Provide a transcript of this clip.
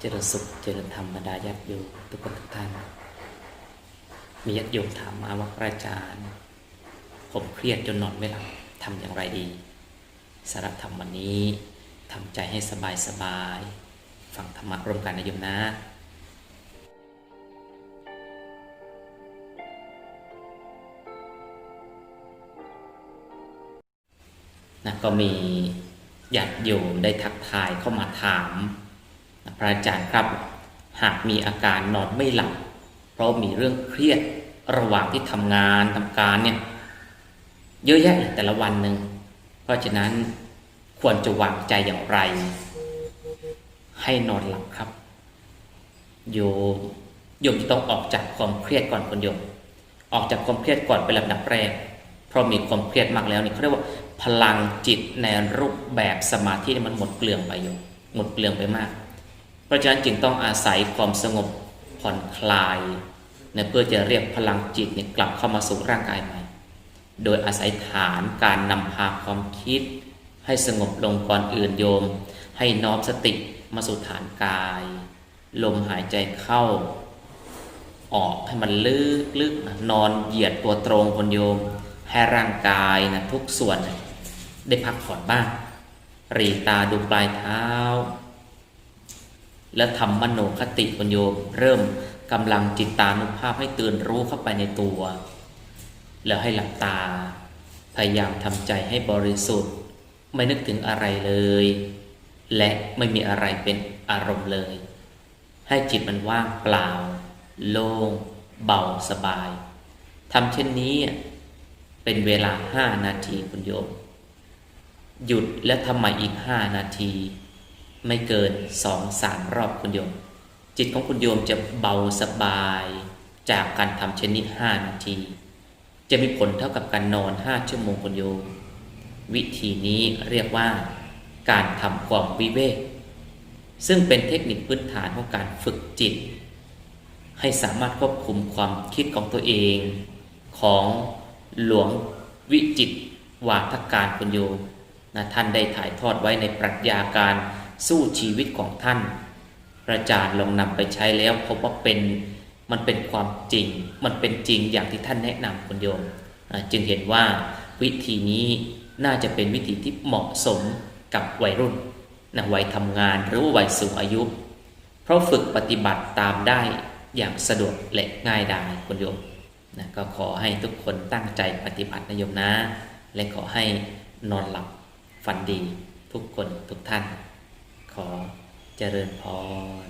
เจริญสุขเจริญธรรมบรรดาญาติโยมทุกคนทุกท่าน มีญาติโยมถามมาว่าพระอาจารย์ ผมเครียดจนนอนไม่หลับทำอย่างไรดีสารธรรมวันนี้ทำใจให้สบายสบายฟังธรรมะร่วมกันนะโยมนะนะก็มีญาติโยมได้ทักทายเข้ามาถาม พระอาจารย์ครับ หากมีอาการนอนไม่หลับ เพราะมีเรื่องเครียดระหว่างที่ทำงานทำการเนี่ยเยอะแยะเลยแต่ละวันหนึ่งเพราะฉะนั้นควรจะวางใจอย่างไร ให้นอนหลับครับ โยมโยมจะต้องออกจากความเครียดก่อนคนโยมออกจากความเครียดก่อนเป็นลำดับแรก เพราะมีความเครียดมากแล้วนี่เขาเรียกว่าพลังจิตในรูปแบบสมาธิมันหมดเปลืองไปอยู่หมดเปลืองไปมาก เพราะฉะนั้นจึงต้องอาศัยความสงบผ่อนคลายนะเพื่อจะเรียกพลังจิตเนี่ยกลับเข้ามาสู่ร่างกายใหม่ โดยอาศัยฐานการนำพาความคิด ให้สงบลงก่อนอื่นโยม ให้น้อมสติมาสู่ฐานกาย ลมหายใจเข้า ออกให้มันลึกลึกนอนเหยียดตัวตรงคนโยม ให้ร่างกายนะทุกส่วนได้พักผ่อนบ้างรีตาดูปลายเท้า แล้วทำมโนคติคนโยม เริ่มกำลังจิตตานุภาพให้ตื่นรู้เข้าไปในตัว แล้วให้หลับตา พยายามทำใจให้บริสุทธิ์ ไม่นึกถึงอะไรเลย และไม่มีอะไรเป็นอารมณ์เลย ให้จิตมันว่างเปล่า โล่งเบาสบายทำเช่นนี้เป็นเวลาห้านาทีคุณโยม หยุดและทำใหม่อีกห้านาที ไม่เกินสองสามรอบคุณโยม จิตของคุณโยมจะเบาสบายจากการทำเช่นนี้ห้านาที จะมีผลเท่ากับการนอนห้าชั่วโมงคุณโยม วิธีนี้เรียกว่าการทำความวิเวกซึ่งเป็นเทคนิคพื้นฐานของการฝึกจิต ให้สามารถควบคุมความคิดของตัวเอง ของหลวงวิจิตวาทการคุณโยมนะท่านได้ถ่ายทอดไว้ในปรัชญาการ สู้ชีวิตของท่านพระอาจารย์ลองนำไปใช้แล้วพบว่าเป็นมันเป็นความจริง มันเป็นจริงอย่างที่ท่านแนะนำคุณโยม จึงเห็นว่าวิธีนี้น่าจะเป็นวิธีที่เหมาะสมกับวัยรุ่นนะวัยทำงานหรือวัยสูงอายุ เพราะฝึกปฏิบัติตามได้อย่างสะดวกและง่ายดายคุณโยมนะก็ขอให้ทุกคนตั้งใจปฏิบัตินะโยมนะ และขอให้นอนหลับฝันดีทุกคนทุกท่าน ขอเจริญพร